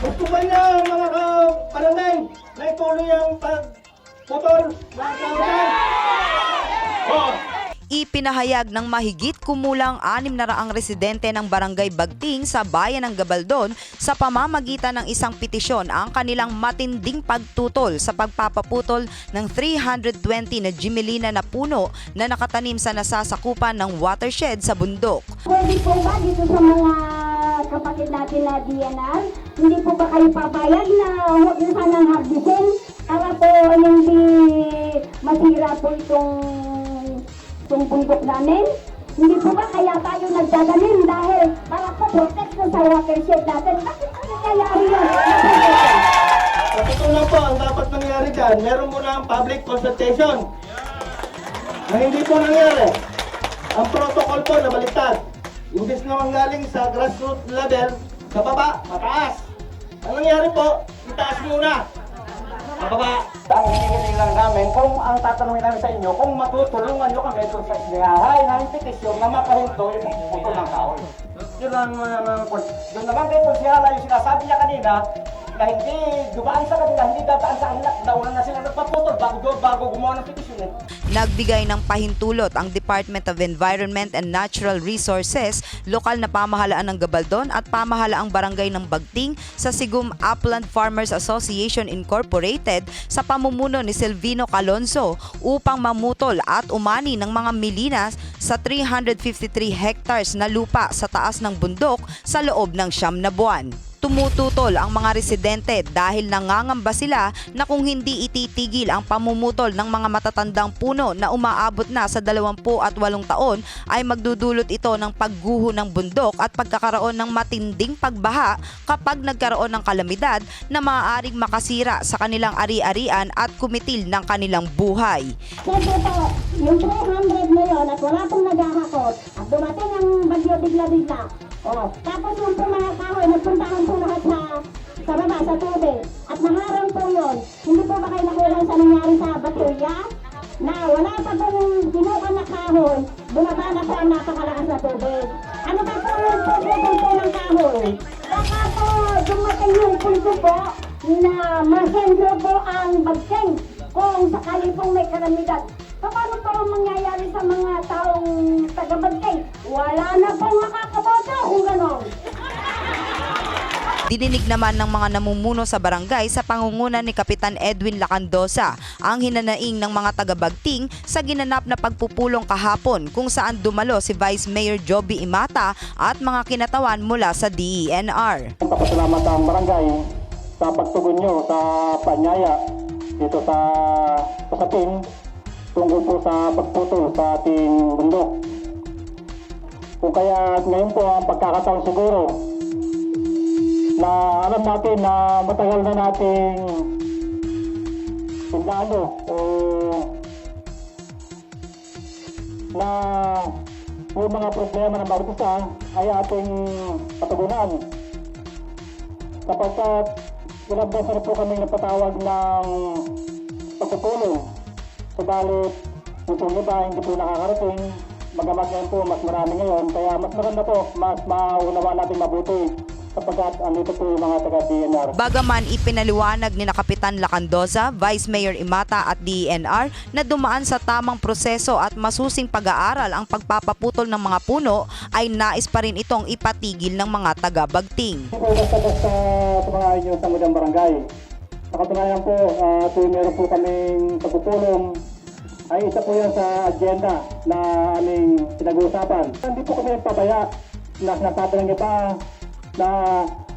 Gusto ba niya mga kapananay na ituloy ang pagputol ng kahoy? Oh, Ipinahayag ng mahigit kumulang anim na raang residente ng Barangay Bagting sa bayan ng Gabaldon sa pamamagitan ng isang petisyon ang kanilang matinding pagtutol sa pagpapaputol ng 320 na Jimelina na puno na nakatanim sa nasasakupan ng watershed sa bundok. Pwede po ba dito sa mga DNR, hindi po ba kayo papayag na huwag na sanang harbisin para po hindi masira po itong, itong bundok namin? Hindi po ba kaya tayo nagdadalim dahil para po protect na sa watershed natin? Bakit po nangyayari yun? sa totoo lang po, ang dapat nangyari dyan, meron muna ang public consultation. Na hindi po nangyari. Ang protocol po na baliktad. Imbis na manggaling sa grassroots level, sa baba, mataas. Ang nangyari po, itaas muna. Sa baba. Ang hinihiling lang namin, kung ang tatanungin namin sa inyo, kung matutulungan nyo kami doon sa islihahay ng petisyon na makahinto yung pagpuputol ng kahoy. Yun ang uh, Doon naman kay Konsyala, yung sinasabi niya kanina, na hindi dumaan sa kanila, hindi dadaan sa kanila, nauna na sila nagpaputol bago, bago gumawa ng petisyon eh. Nagbigay ng pahintulot ang Department of Environment and Natural Resources, lokal na pamahalaan ng Gabaldon at pamahalaang barangay ng Bagting sa Sigum Upland Farmers Association Incorporated sa pamumuno ni Silvino Calonzo upang mamutol at umani ng mga milinas sa 353 hectares na lupa sa taas ng bundok sa loob ng siyam na buwan. Tumututol ang mga residente dahil nangangamba sila na kung hindi ititigil ang pamumutol ng mga matatandang puno na umaabot na sa 28 taon ay magdudulot ito ng pagguho ng bundok at pagkakaroon ng matinding pagbaha kapag nagkaroon ng kalamidad na maaaring makasira sa kanilang ari-arian at kumitil ng kanilang buhay. Po, yung 300 na yun at wala pong naghahakot at dumating ang bagyo bigla-bigla. Oh, tapos yung po mga kahoy, nagpuntahan po lahat sa, sa baba, sa tubig. At naharang po yun. Hindi po ba kayo nakulang sa nangyari sa Baturya? Na wala pa pong ginuha na kahoy, bumaba na po ang napakalakas na tubig. Ano ba po yung pagputol po ng kahoy? Baka po dumating yung punto po na mahendo po ang bagking kung sakali pong may kalamidad. Paano po ang mangyayari sa mga taong taga-bagkay? Wala na pong makakaboto Dininig naman ng mga namumuno sa barangay sa pangunguna ni Kapitan Edwin Lacandosa ang hinanaing ng mga taga-Bagting sa ginanap na pagpupulong kahapon kung saan dumalo si Vice Mayor Joby Imata at mga kinatawan mula sa DENR. Papasalamat ang barangay sa pagtugon nyo sa panyaya dito sa pasapin tungkol po sa pagputol sa ating bundok. Kung kaya ngayon po ang pagkakataon siguro na alam natin na matagal na nating pindalo o na yung mga problema ng bawat ay ating patugunan sapagkat ilang beses na po kami napatawag ng pagpupulong. Subalit, yung iba hindi po nakakarating. Magamat ngayon po, mas marami ngayon. Kaya mas maganda po, mas maunawa natin mabuti sapagkat andito po yung mga taga-DNR. Bagaman ipinaliwanag ni na Kapitan Lacandosa, Vice Mayor Imata at DENR na dumaan sa tamang proseso at masusing pag-aaral ang pagpapaputol ng mga puno ay nais pa rin itong ipatigil ng mga taga-Bagting. Basta-basta sa mga inyo sa Mudang Barangay. Sa katunayan po, uh, tuwing meron po kaming pagpupulong, ay isa po yan sa agenda na aming pinag-uusapan. Hindi po kami nagpapaya na sinasabi ng iba na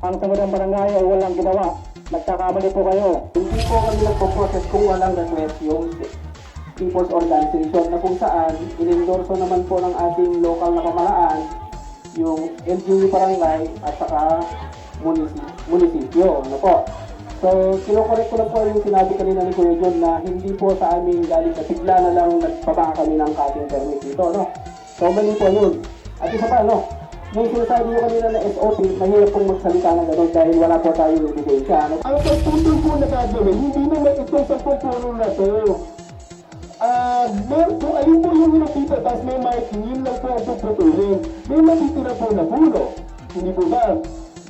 ang Samudang Barangay ay walang ginawa. Nagkakamali po kayo. Hindi po kami nagpo-process kung walang request yung People's Organization na kung saan inendorso naman po ng ating local na pamalaan yung LGU Barangay at saka munisipyo. ano po. So, kinukorek ko lang po yung sinabi kanina ni Kuya John na hindi po sa amin galing na bigla na lang nagpabaka kami ng cutting permit dito, no? So, mali po yun. At isa pa, no? Yung sinasabi nyo kanina na SOP, mahirap pong magsalita ng gano'n dahil wala po tayong ebidensya, no? Ang pagputol po na gagawin, hindi naman itong sa pupuno na to. Ah, meron po, ayun po yung nakita, tapos may marking, yun lang po ang puputulin. May matitira po na puno. Hindi po ba?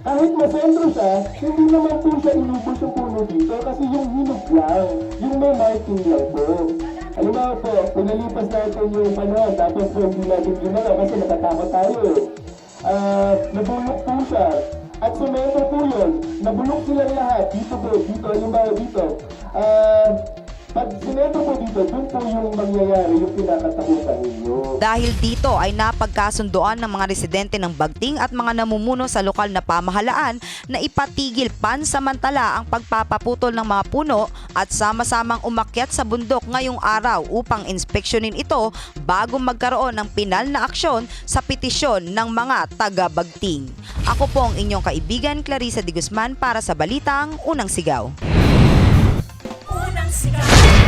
kahit masentro siya, hindi naman po siya inubos yung puno dito kasi yung hinog lang, yung may marking lang po. Halimbawa po, pinalipas natin yung panahon, tapos po hindi natin ginawa kasi natatakot tayo Ah, nabulok po siya. At sumento po yun. Nabulok sila lahat. Dito po, dito, halimbawa dito. Ah, pag sinento po dito, dun po yung mangyayari, yung pinakatakutan ninyo. Dahil dito ay napagkasundoan ng mga residente ng Bagting at mga namumuno sa lokal na pamahalaan na ipatigil pansamantala ang pagpapaputol ng mga puno at sama-samang umakyat sa bundok ngayong araw upang inspeksyonin ito bago magkaroon ng pinal na aksyon sa petisyon ng mga taga-Bagting. Ako po ang inyong kaibigan Clarissa de Guzman para sa Balitang Unang Sigaw. Unang sigaw.